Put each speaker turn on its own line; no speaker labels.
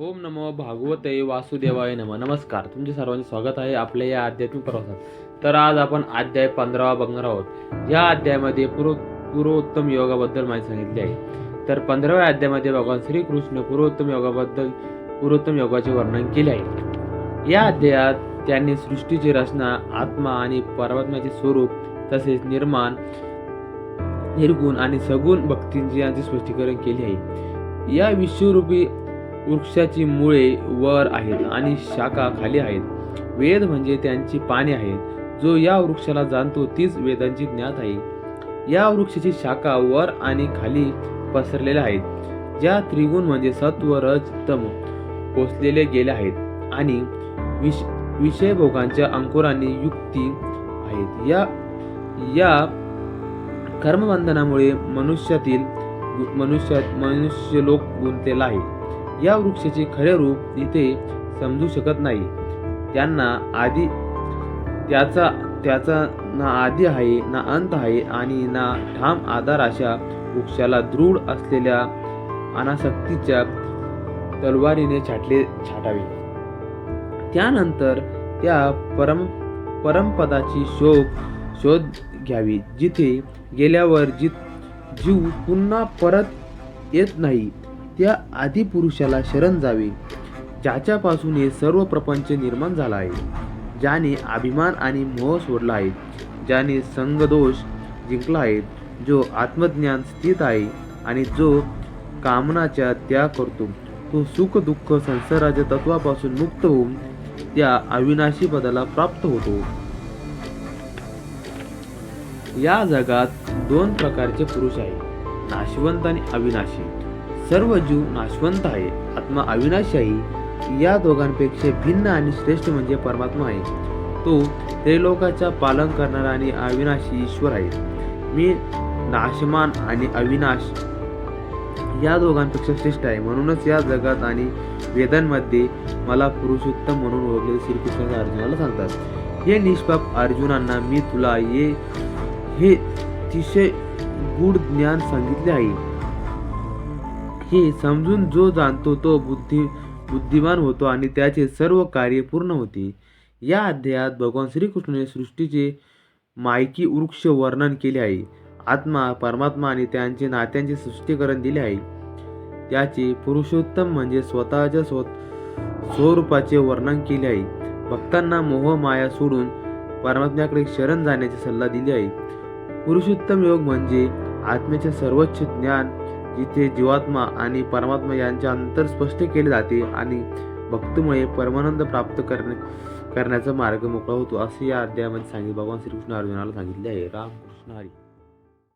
ओम नमो भागवते वासुदेवाय नम. नमस्कार तुमचे सर्वांचे स्वागत आहे आपल्या या आध्यात्मिक प्रवासात. तर आज आपण अध्याय पंधरावा बघणार आहोत. या अध्यायामध्ये पूर्व पूर्वोत्तम योगाबद्दल माहिती सांगितली आहे. तर पंधराव्या अध्यायामध्ये भगवान श्रीकृष्ण पूर्वोत्तम योगाबद्दल पूर्वोत्तम योगाचे वर्णन केले आहे. या अध्यायात त्यांनी सृष्टीची रचना आत्मा आणि परमात्म्याचे स्वरूप तसेच निर्माण निर्गुण आणि सगुण भक्तींची यांचे स्पष्टीकरण केले आहे. या विश्वरूपी वृक्षाची मुळे वर आहेत आणि शाखा खाली आहेत. वेद म्हणजे त्यांची पाने आहेत. जो या वृक्षाला जाणतो तीच वेदांची ज्ञात आहे. या वृक्षाची शाखा वर आणि खाली पसरलेल्या आहेत. ज्या त्रिगुण म्हणजे सत्व रज तम पोचलेले गेले आहेत आणि विष विषय भोगांच्या अंकुरांनी युक्ती आहेत. या या कर्मबंधनामुळे मनुष्यातील मनुष्यात मनुष्य लोक गुंतलेला आहे. या वृक्षाचे खरे रूप इथे समजू शकत नाही. त्यांना आधी त्याचा त्याचा ना आधी आहे ना अंत आहे आणि ना ठाम आधार अशा वृक्षाला दृढ असलेल्या अनासक्तीच्या तलवारीने छाटले छाटावे. त्यानंतर त्या परम परमपदाची शोध शोध घ्यावी. जिथे गेल्यावर जित जीव पुन्हा परत येत नाही. त्या आदिपुरुषाला शरण जावे. ज्याच्यापासून हे सर्व प्रपंच निर्माण झाला आहे. ज्याने अभिमान आणि मोह सोडला आहे. ज्याने संगदोष जिंकला आहे. जो आत्मज्ञान स्थित आहे आणि जो कामनाच्या त्याग करतो. तो सुख दुःख संसाराच्या तत्वापासून मुक्त होऊन त्या अविनाशी पदाला प्राप्त होतो. या जगात दोन प्रकारचे पुरुष आहेत. नाशवंत आणि अविनाशी. सर्व जीव नाशवंत आहे. आत्मा अविनाशी आहे या दोघांपेक्षा भिन्न आणि श्रेष्ठ म्हणजे परमात्मा आहे. तो त्रैलोकाचा पालन करणारा आणि अविनाशी ईश्वर आहे. मी नाशमान आणि अविनाश या दोघांपेक्षा श्रेष्ठ आहे. म्हणूनच या जगात आणि वेदांमध्ये मला पुरुषोत्तम म्हणून ओळखले श्रीकृष्ण अर्जुनाला सांगतात. हे निष्पाप अर्जुनांना मी तुला ये हे अतिशय गूढ ज्ञान सांगितले आहे. हे समजून जो जाणतो तो बुद्धी बुद्धिमान होतो आणि त्याचे सर्व कार्य पूर्ण होते. या अध्यायात भगवान श्रीकृष्णाने सृष्टीचे मायकी वृक्ष वर्णन केले आहे. आत्मा परमात्मा आणि त्यांचे नात्यांचे सृष्टीकरण दिले आहे. त्याचे पुरुषोत्तम म्हणजे स्वतःच्या स्व स्वरूपाचे वर्णन केले आहे. भक्तांना मोह माया सोडून परमात्म्याकडे शरण जाण्याची सल्ला दिली आहे. पुरुषोत्तम योग म्हणजे आत्म्याचे सर्वोच्च ज्ञान जिथे जीवात्मा आणि परमात्मा यांचे अंतर स्पष्ट केले जाते आणि भक्तीमुळे परमानंद प्राप्त करणे करण्याचा मार्ग मोकळा होतो असे या अध्यायामध्ये सांगितले. भगवान श्रीकृष्ण अर्जुनाला सांगितले आहे. रामकृष्ण हरी.